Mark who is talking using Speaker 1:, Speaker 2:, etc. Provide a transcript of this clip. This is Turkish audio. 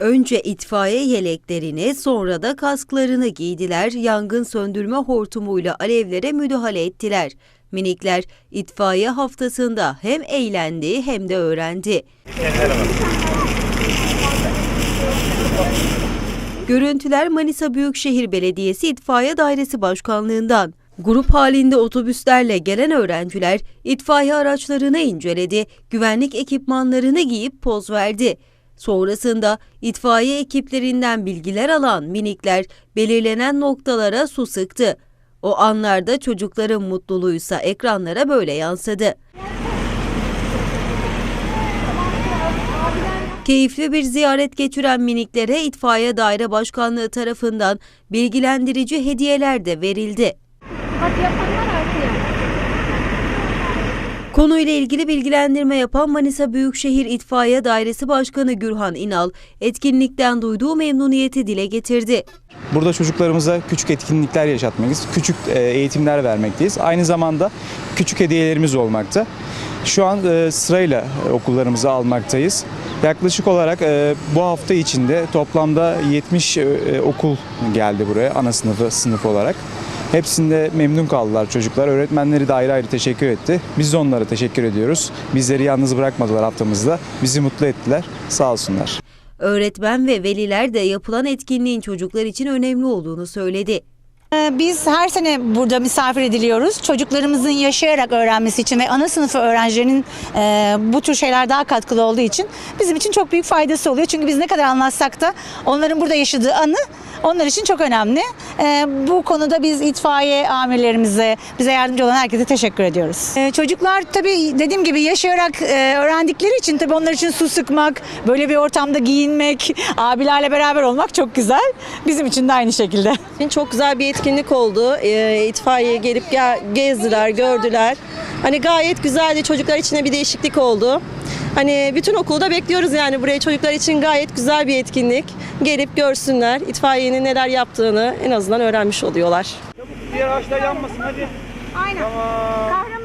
Speaker 1: Önce itfaiye yeleklerini sonra da kasklarını giydiler, yangın söndürme hortumuyla alevlere müdahale ettiler. Minikler itfaiye haftasında hem eğlendi hem de öğrendi. Görüntüler Manisa Büyükşehir Belediyesi İtfaiye Dairesi Başkanlığından. Grup halinde otobüslerle gelen öğrenciler itfaiye araçlarını inceledi, güvenlik ekipmanlarını giyip poz verdi. Sonrasında itfaiye ekiplerinden bilgiler alan minikler belirlenen noktalara su sıktı. O anlarda çocukların mutluluğuysa ekranlara böyle yansıdı. Keyifli bir ziyaret geçiren miniklere İtfaiye Daire Başkanlığı tarafından bilgilendirici hediyeler de verildi.
Speaker 2: Hadi arkaya.
Speaker 1: Konuyla ilgili bilgilendirme yapan Manisa Büyükşehir İtfaiye Dairesi Başkanı Gürhan İnal, etkinlikten duyduğu memnuniyeti dile getirdi.
Speaker 3: Burada çocuklarımıza küçük etkinlikler yaşatmayız, küçük e, eğitimler vermekteyiz. Aynı zamanda küçük hediyelerimiz olmakta. Şu an e, sırayla e, okullarımızı almaktayız. Yaklaşık olarak bu hafta içinde toplamda 70 e, e, okul geldi buraya ana sınıfı sınıf olarak. Hepsinde memnun kaldılar çocuklar. Öğretmenleri de ayrı ayrı teşekkür etti. Biz de onlara teşekkür ediyoruz. Bizleri yalnız bırakmadılar haftamızda. Bizi mutlu ettiler. Sağ olsunlar.
Speaker 1: Öğretmen ve veliler de yapılan etkinliğin çocuklar için önemli olduğunu söyledi.
Speaker 4: Ee, Biz her sene burada misafir ediliyoruz. Çocuklarımızın yaşayarak öğrenmesi için ve ana sınıfı öğrencilerinin e, bu tür şeyler daha katkılı olduğu için bizim için çok büyük faydası oluyor. Çünkü biz ne kadar anlatsak da onların burada yaşadığı anı onlar için çok önemli. Ee, Bu konuda biz itfaiye amirlerimize, bize yardımcı olan herkese teşekkür ediyoruz. Ee, Çocuklar tabii dediğim gibi yaşayarak e, öğrendikleri için tabii onlar için su sıkmak, böyle bir ortamda giyinmek, abilerle beraber olmak çok güzel. Bizim için de aynı şekilde.
Speaker 5: Çok güzel bir etkinlik oldu. Ee, itfaiye gelip ge- gezdiler, gördüler. Hani gayet güzeldi. Çocuklar için de bir değişiklik oldu. Hani bütün okulda bekliyoruz yani buraya çocuklar için gayet güzel bir etkinlik. Gelip görsünler, itfaiyenin neler yaptığını en azından öğrenmiş oluyor.
Speaker 6: Diğer ağaçlar yanmasın hadi.
Speaker 2: Aynen.
Speaker 6: Tamam.
Speaker 2: Kahraman